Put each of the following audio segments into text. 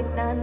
ิดนั้น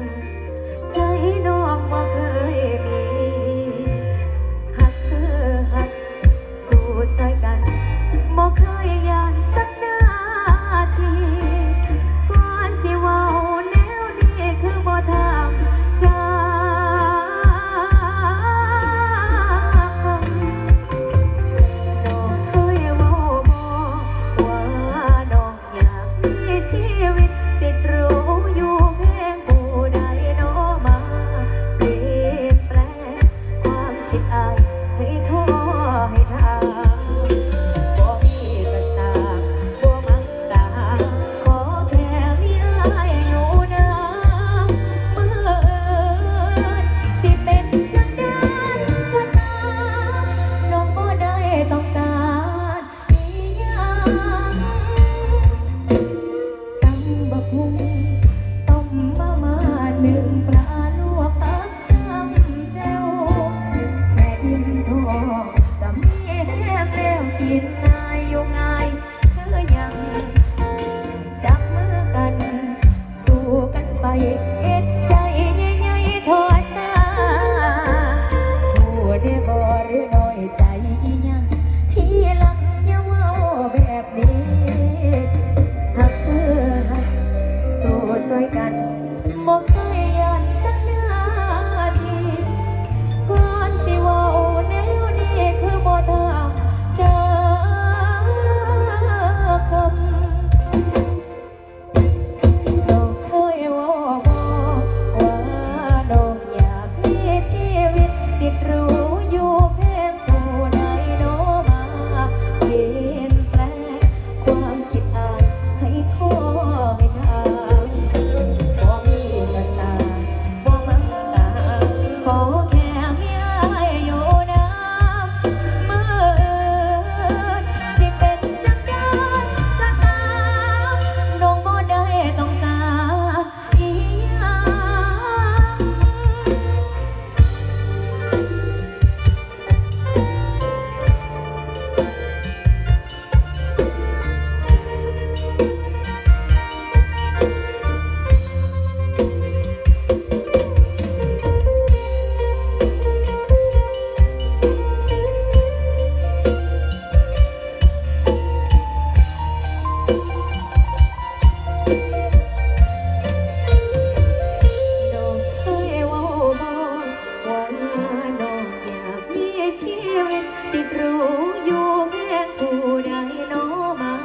ติดรู้อยู่เพียงผู้ใดน้อมา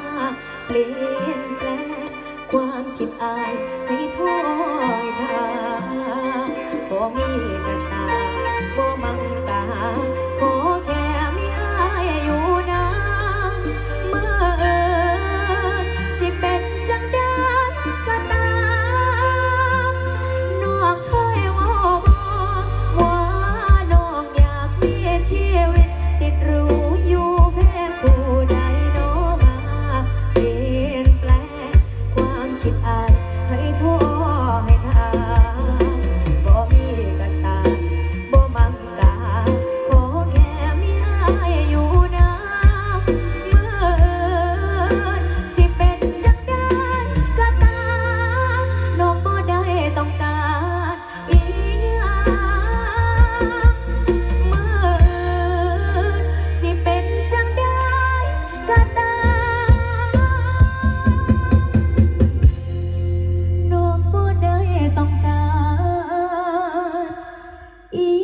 เปลี่ยนแปลงความคิดอายให้ถอยทางบ่มี E